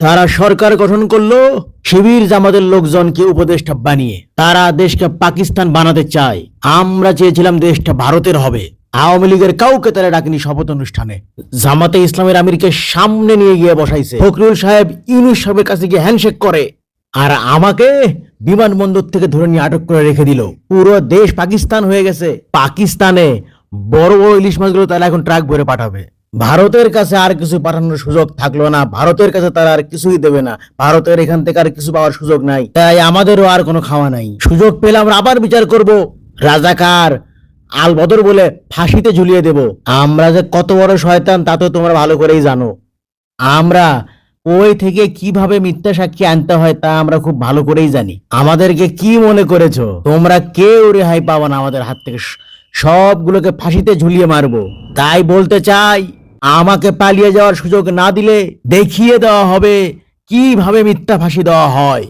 তারা সরকার গঠন করল, শিবির জামাতের লোকজনকে উপদেষ্টা বানিয়ে। তারা দেশকে পাকিস্তান বানাতে চায়। আমরা চেয়েছিলাম দেশটা ভারতের হবে। আওয়ামী লীগের কাউকে তারা ডাকেনি শপথ অনুষ্ঠানে। জামাতে ইসলামের আমিরকে সামনে নিয়ে গিয়ে বসাইছে। ফখরুল সাহেব ইউনুস সাহেবের কাছে গিয়ে হ্যান্ডশেক করে। আর আমাকে বিমানবন্দর থেকে ধরে নিয়ে আটক করে রেখে দিল। পুরো দেশ পাকিস্তান হয়ে গেছে। পাকিস্তানে বড় বড় ইলিশ মাছগুলো তারা এখন ট্রাক ভরে পাঠাবে। ভারতের কাছে আর কিছু পাঠানোর সুযোগ থাকল না, ভারতের কাছে তারা আর কিছুই দেবে না, ভারতের এখান থেকে আর কিছু পাওয়ার সুযোগ নাই, তাই আমাদেরও আর কোনো খাওয়া নাই। সুযোগ পেলে আমরা আবার বিচার করব, রাজাকার আল বদর বলে ফাঁসিতে ঝুলিয়ে দেব। আমরা যে কত বড় শয়তান, তা তো তোমরা ভালো করেই জানো। আমরা ওই থেকে কীভাবে মিথ্যা সাক্ষী আনতে হয়, তা আমরা খুব ভালো করেই জানি। আমাদেরকে কি মনে করেছ? তোমরা কেউ রেহাই পাবো না আমাদের হাত থেকে। সবগুলোকে ফাঁসিতে ঝুলিয়ে মারবো। তাই বলতে চাই আমাকে পালিয়ে যাওয়ার সুযোগ না দিলে দেখিয়ে দেওয়া হবে কীভাবে মিথ্যা ফাঁসি দেওয়া হয়।